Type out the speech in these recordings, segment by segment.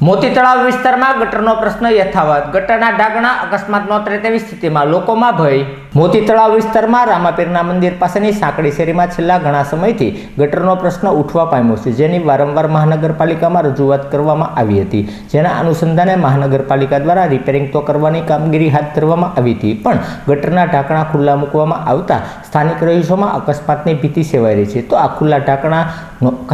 મોતી તળાવ વિસ્તારમાં ગટરનો પ્રશ્ન યથાવત. ગટરના ઢાંકણા અકસ્માત નોતરે તેવી સ્થિતિમાં લોકોમાં ભય. મોતી તળાવ વિસ્તારમાં રામાપીરના મંદિર પાસેની સાંકડી શેરીમાં છેલ્લા ઘણા સમયથી ગટરનો પ્રશ્ન ઉઠવા પામ્યો છે, જેની વારંવાર મહાનગરપાલિકામાં રજૂઆત કરવામાં આવી હતી. જેના અનુસંધાને મહાનગરપાલિકા દ્વારા રિપેરિંગ તો કરવાની કામગીરી હાથ ધરવામાં આવી હતી, પણ ગટરના ઢાંકણા ખુલ્લા મૂકવામાં આવતા સ્થાનિક રહીશોમાં અકસ્માતની ભીતિ સેવાઈ રહી છે. તો આ ખુલ્લા ઢાંકણા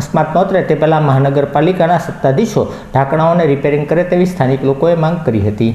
અકસ્માત નોતરે તે પહેલાં મહાનગરપાલિકાના સત્તાધીશો ઢાંકણાઓને રિપેરિંગ કરે તેવી સ્થાનિક લોકોએ માંગ કરી હતી.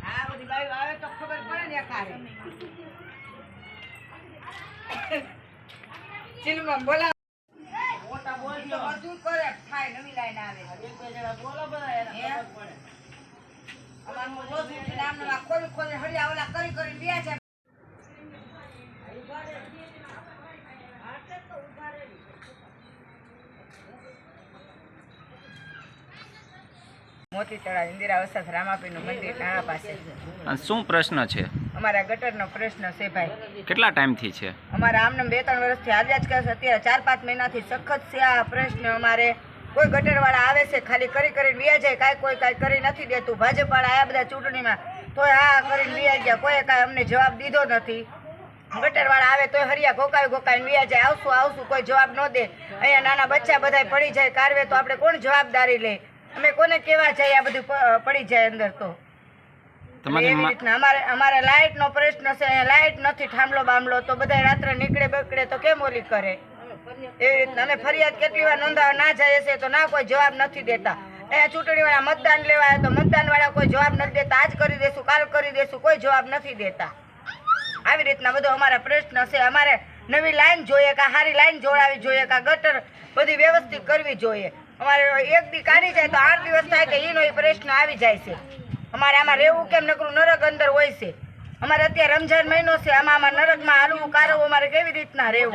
હા બધી બાયું આવે તો ખબર પડે ને કારે ચીલમાં બોલા કરે નવી લાઈન આવે. ઓલા કરી કરી છે. મોતી તળાવ ઇન્દિરા વસત રામાપીનું મંદિર નાણા પાસે શું પ્રશ્ન છે? અમારા ગટરનો પ્રશ્ન છે ભાઈ. કેટલા ટાઈમથી છે? અમારા આમને બે ત્રણ વર્ષથી આવ્યા જ કરશે અત્યારે ચાર પાંચ મહિનાથી સખત છે આ પ્રશ્ન અમારે. કોઈ ગટરવાળા આવે છે ખાલી કરી કરીને વ્યા જાય કાંઈ કોઈ કાંઈ કરી નથી દેતું. ભાજપવાળા આવ્યા બધા ચૂંટણીમાં તોય આ કરીને વ્યા ગયા કોઈ કાંઈ અમને જવાબ દીધો નથી. ગટરવાળા આવે તોય હરિયા ગોકાવી ગોકાવીને વ્યા જાય આવશું આવશું કોઈ જવાબ ન દે. અહીંયા નાના બચ્ચા બધા પડી જાય કારવે તો આપણે કોણ જવાબદારી લે? અમે કોને કેવા જાય આ બધું પડી જાય અંદર તો? તમારી એવી રીતના અમારે અમારે લાઇટ નો પ્રશ્ન છે અહીંયા લાઇટ નથી થાંભલો બામલો તો બધા રાત્રે નીકળે બકડે તો કેમ ઓલી કરે? એવી રીતના અમે ફરિયાદ કેટલી વાર નોંધાવા ના જાય છે તો ના કોઈ જવાબ નથી દેતા. અહીંયા ચૂંટણી વાળા મતદાન લેવા આવ્યા તો મતદાન વાળા કોઈ જવાબ નથી દેતા. આજ કરી દેશું કાલ કરી દેશું કોઈ જવાબ નથી દેતા. આવી રીતના બધો અમારા પ્રશ્ન છે. અમારે નવી લાઈન જોઈએ કે સારી લાઈન જોડાવી જોઈએ કે ગટર બધી વ્યવસ્થિત કરવી જોઈએ. અમારે એક દી કાઢી જાય તો આઠ દિવસ થાય કે એનો એ પ્રશ્ન આવી જાય છે. અમારે આમાં રહેવું કેમ નકરું નરક અંદર હોય છે. અમારે અત્યારે રમજાન મહિનો છે આમાં આમાં નરકમાં હાલવું કારવું અમારે કેવી રીતના રહેવું?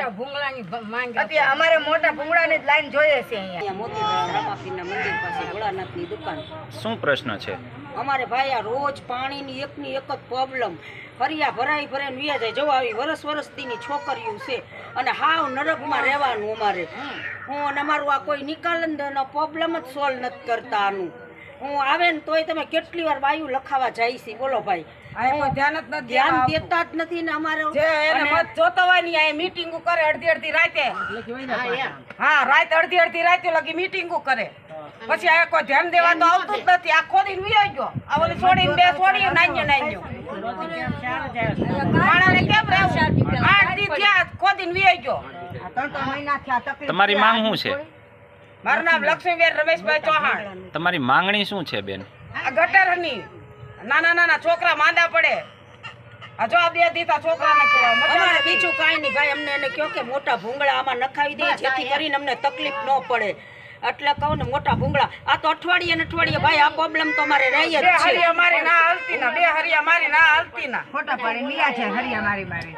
અત્યારે અમારે મોટા ભૂંગળાની જ લાઈન જોઈએ છે અહીંયા. મોતી રામાપીરના મંદિર પાસે ભોળાનાથની દુકાન. શું પ્રશ્ન છે? અમારે ભાઈ આ રોજ પાણીની એકની એક જ પ્રોબ્લેમ ફરિયા ભરાઈ ભરાઈને વ્યા જાય. જો આવી વરસ વરસતીની છોકરીઓ છે અને હાવ નરકમાં રહેવાનું અમારે. હું અને અમારું આ કોઈ નિકાલનો પ્રોબ્લેમ જ સોલ્વ નથી કરતા આનું. હું આવે ને તોય તમે કેટલી વાર વાયુ લખાવા જાય છે બોલો ભાઈ. હું ધ્યાન દેતા જ નથી ને અમારે અને- જોતો હોય ને મીટિંગ મીટિંગો કરે અડધી અડધી રાતે. હા રાત અડધી અડધી રાતે લગી મીટિંગો કરે. પછી આ કોઈ ધ્યાન દેવા તો આવતું જ નથી. આ ખોદીને વિયો ગયો. આ ઓલી છોડીને બે છોડી નાન્યો નાન્યો માણાને કેમ રહેવું? આઠ દી થયા ખોદીને વિયો ગયો. તમારી માંગ શું છે? મારું નામ લક્ષ્મીબેન રમેશભાઈ ચૌહાણ. તમારી માંગણી શું છે બેન? આ ગટરની નાના નાના છોકરા માંદા પડે. આ જવાબ દે દીધા છોકરાને કહેવા મજા બીજું કાંઈ નહીં ભાઈ. અમને એને કહો કે મોટા ભૂંગળા આમાં નખાવી દઈએ જેથી કરીને અમને તકલીફ ન પડે. એટલે કહું ને મોટા ભૂંગળા. આ તો અઠવાડિયે ને અઠવાડિયે ભાઈ આ પ્રોબ્લેમ તો અમારે રહી જ છે. હરિયા મારી ના હાલતી ના બે હરિયા મારી ના હાલતી ના. ખોટા પાડી મિયા છે હરિયા મારી મારી